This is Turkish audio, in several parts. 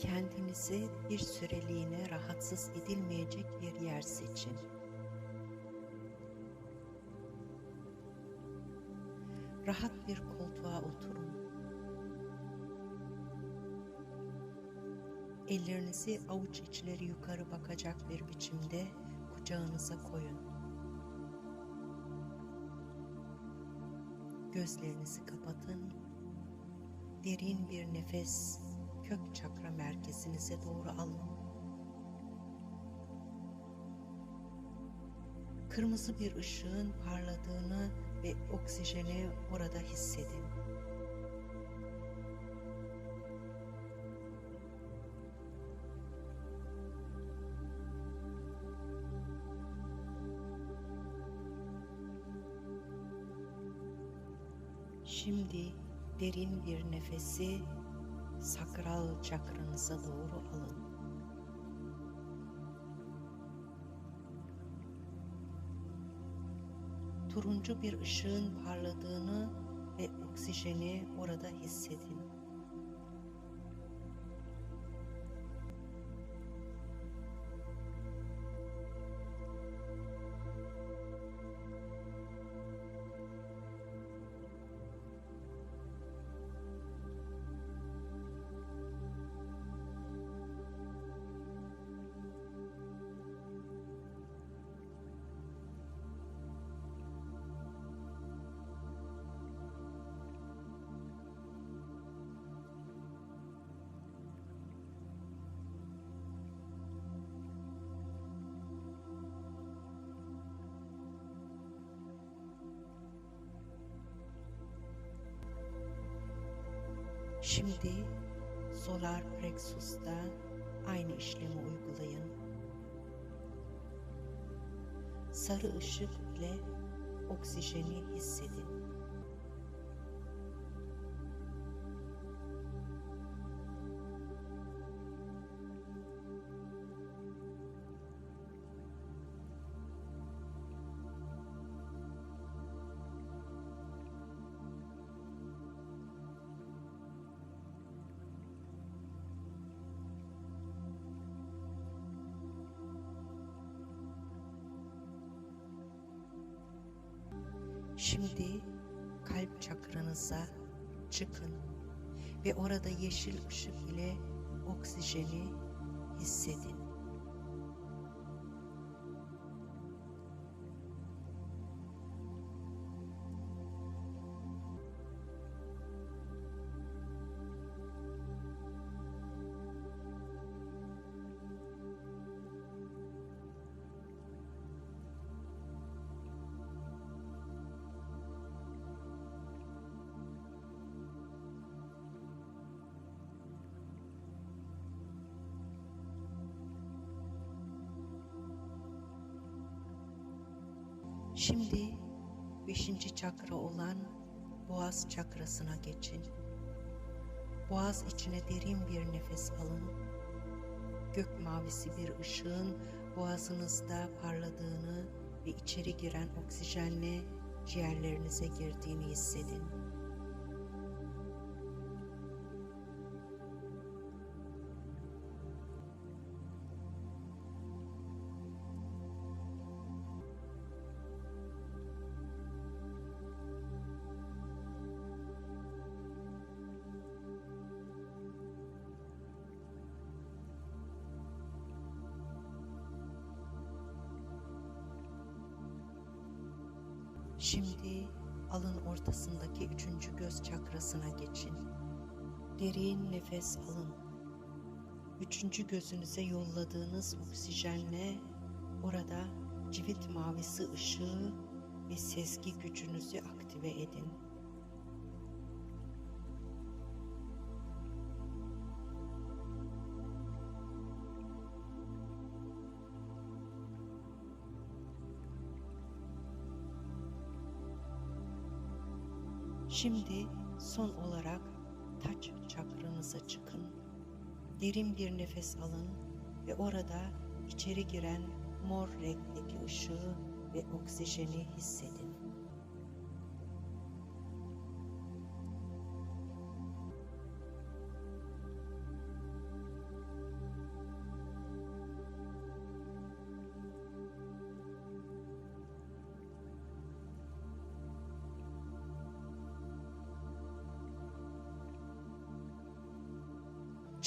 Kendinize bir süreliğine rahatsız edilmeyecek bir yer seçin. Rahat bir koltuğa oturun. Ellerinizi avuç içleri yukarı bakacak bir biçimde kucağınıza koyun. Gözlerinizi kapatın. Derin bir nefes kök çakra merkezinize doğru alın. Kırmızı bir ışığın parladığını ve oksijeni orada hissedin. Şimdi derin bir nefesi sakral çakranıza doğru alın. Turuncu bir ışığın parladığını ve oksijeni orada hissedin. Şimdi solar plexus'ta aynı işlemi uygulayın. Sarı ışık ile oksijeni hissedin. Şimdi kalp çakranıza çıkın ve orada yeşil ışık ile oksijeni hissedin. Şimdi beşinci çakra olan boğaz çakrasına geçin. Boğaz içine derin bir nefes alın. Gök mavisi bir ışığın boğazınızda parladığını ve içeri giren oksijenle ciğerlerinize girdiğini hissedin. Şimdi alın ortasındaki üçüncü göz çakrasına geçin. Derin nefes alın. Üçüncü gözünüze yolladığınız oksijenle orada civit mavisi ışığı ve sezgi gücünüzü aktive edin. Şimdi son olarak taç çakranıza çıkın. Derin bir nefes alın ve orada içeri giren mor renkteki ışığı ve oksijeni hissedin.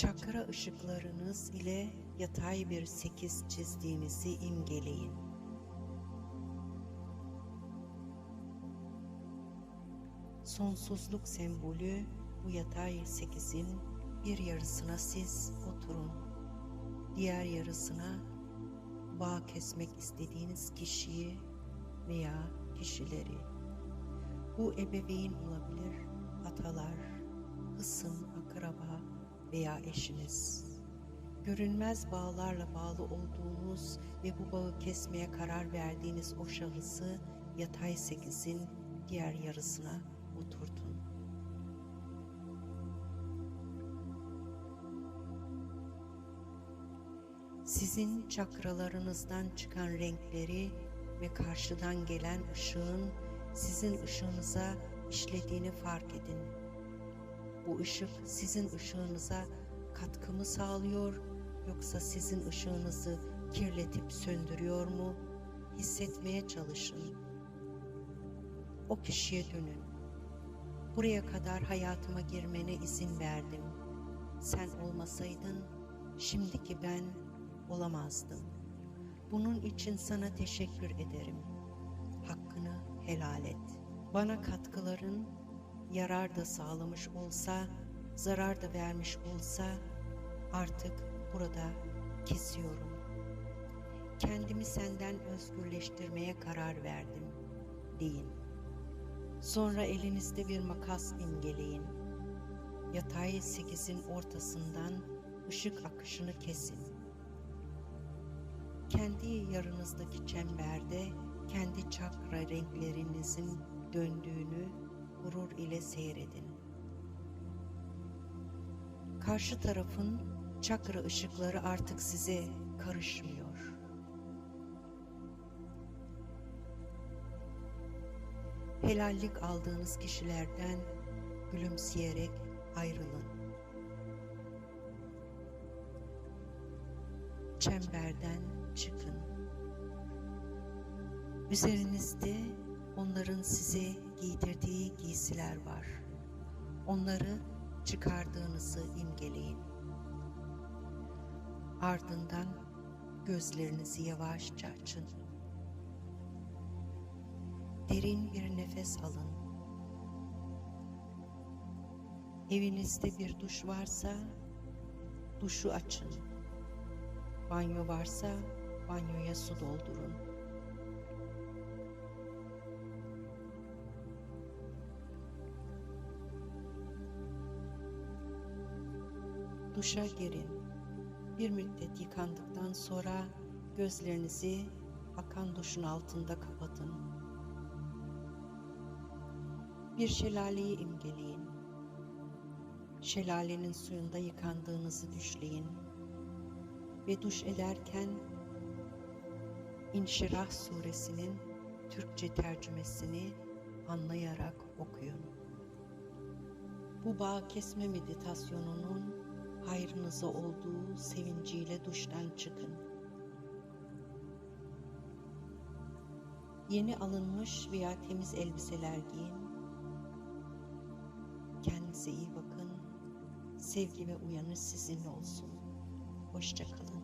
Çakra ışıklarınız ile yatay bir sekiz çizdiğinizi imgeleyin. Sonsuzluk sembolü bu yatay sekizin bir yarısına siz oturun. Diğer yarısına bağ kesmek istediğiniz kişiyi veya kişileri. Bu ebeveyn olabilir, atalar, hısım, akraba veya eşiniz. Görünmez bağlarla bağlı olduğunuz ve bu bağı kesmeye karar verdiğiniz o şahısı yatay sekizin diğer yarısına oturtun. Sizin çakralarınızdan çıkan renkleri ve karşıdan gelen ışığın sizin ışığınıza işlediğini fark edin. Bu ışık sizin ışığınıza katkı mı sağlıyor yoksa sizin ışığınızı kirletip söndürüyor mu? Hissetmeye çalışın. O kişiye dönün. Buraya kadar hayatıma girmene izin verdim. Sen olmasaydın şimdiki ben olamazdım. Bunun için sana teşekkür ederim. Hakkını helal et. Bana katkıların yarar da sağlamış olsa, zarar da vermiş olsa artık burada kesiyorum. Kendimi senden özgürleştirmeye karar verdim deyin. Sonra elinizde bir makas imgeleyin. Yatay sekizin ortasından ışık akışını kesin. Kendi yarınızdaki çemberde kendi çakra renklerinizin döndüğünü gurur ile seyredin. Karşı tarafın çakra ışıkları artık size karışmıyor. Helallik aldığınız kişilerden gülümseyerek ayrılın. Çemberden çıkın. Üzerinizde onların size giydirdiği giysiler var. Onları çıkardığınızı imgeleyin. Ardından gözlerinizi yavaşça açın. Derin bir nefes alın. Evinizde bir duş varsa duşu açın. Banyo varsa banyoya su doldurun. Duşa girin. Bir müddet yıkandıktan sonra gözlerinizi akan duşun altında kapatın. Bir şelaleyi imgeleyin. Şelalenin suyunda yıkandığınızı düşleyin. Ve duş ederken İnşirah suresinin Türkçe tercümesini anlayarak okuyun. Bu bağ kesme meditasyonunun hayrınıza olduğu sevinciyle duştan çıkın. Yeni alınmış veya temiz elbiseler giyin. Kendinize iyi bakın. Sevgi ve uyanış sizinle olsun. Hoşçakalın.